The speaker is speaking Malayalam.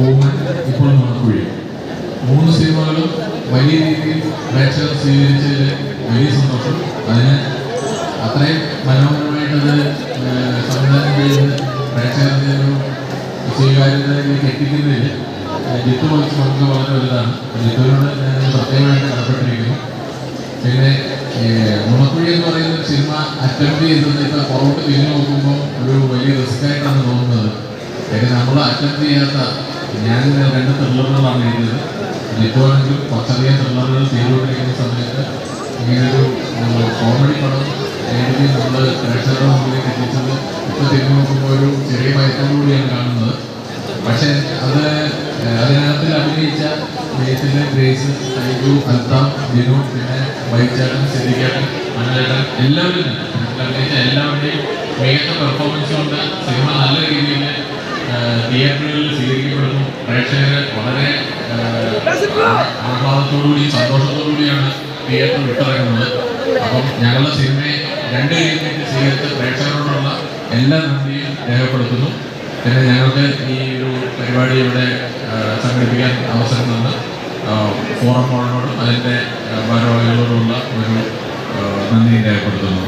പൂമൻ ഇപ്പോഴും നുണക്കുഴി മൂന്ന് സിനിമകളും വലിയ രീതിയിൽ പ്രേക്ഷകർ സ്വീകരിച്ചതിൽ വലിയ സന്തോഷം. അതിന് അത്രയും മനോഹരമായിട്ടത് സംവിധാനം ചെയ്ത് പ്രേക്ഷകരുടെ ഒരു സ്വീകാര്യതയിലേക്ക് എത്തിക്കുന്നതിൽ ജിത്തു വഹിച്ച പങ്ക് വളരെ വലുതാണ്. ജിത്തുവിനോട് ഞാൻ പ്രത്യേകമായിട്ട് കടപ്പെട്ടിരിക്കുന്നു പിന്നെ നുണക്കുഴി എന്ന് പറയുന്ന സിനിമ അറ്റംപ്റ്റ് ചെയ്തത് ഇപ്പൊ പുറകോട്ട് തിരിഞ്ഞു നോക്കുമ്പോൾ ഒരു വലിയ റിസ്ക് ആയിട്ടാണ് തോന്നുന്നത്. കാര്യം നമ്മൾ അറ്റംപ്റ്റ് ചെയ്യാത്ത ഞാൻ രണ്ട് ത്രില്ലറുകളാണ് എഴുതിയത് ഇപ്പോഴാണെങ്കിൽ കുറച്ചധികം ത്രില്ലറുകൾ ചെയ്തുകൊണ്ടിരിക്കുന്ന സമയത്ത് ഇങ്ങനൊരു കോമഡി പടം എഴുതി നമ്മൾ പ്രേക്ഷകരുടെ മുമ്പിലേക്ക് എത്തിച്ചത് ഇപ്പൊ തിരിഞ്ഞു നോക്കുമ്പോൾ ഒരു ചെറിയ ഭയത്തോടുകൂടിയാണ് കാണുന്നത്. പക്ഷേ അത് ഏഹ്, അതിനകത്ത് അഭിനയിച്ച ജയത്തിലെ ഗ്രേസ് സൈജു അൽത്താം ജിനു പിന്നെ വൈചാട്ടൻ സിദ്ദിഖേട്ടൻ അനലേട്ടൻ എല്ലാവരും അഭിനയിച്ച എല്ലാവരുടെയും മികച്ച പെർഫോമൻസ് കൊണ്ട് സിനിമ നല്ല രീതിയിൽ തിയേറ്ററുകളിൽ സ്വീകരിക്കപ്പെടുന്നു പ്രേക്ഷകർ വളരെ ആഹ്ലാദത്തോടുകൂടിയും സന്തോഷത്തോടുകൂടിയാണ് തിയേറ്റർ വിട്ടിറങ്ങുന്നത്. അപ്പം ഞങ്ങളുടെ സിനിമയെ രണ്ട് രീതിയിൽ സ്വീകരിച്ച പ്രേക്ഷകരോടുള്ള എല്ലാ നന്ദിയും രേഖപ്പെടുത്തുന്നു. പിന്നെ ഞങ്ങൾക്ക് ഈ ഒരു പരിപാടി ഇവിടെ സംഘടിപ്പിക്കാൻ അവസരം തന്ന ഫോറം ഫോണിനോടും അതിന്റെ ഭാരവാഹികളോടുമുള്ള ഒരു നന്ദിയും നന്ദി രേഖപ്പെടുത്തുന്നു.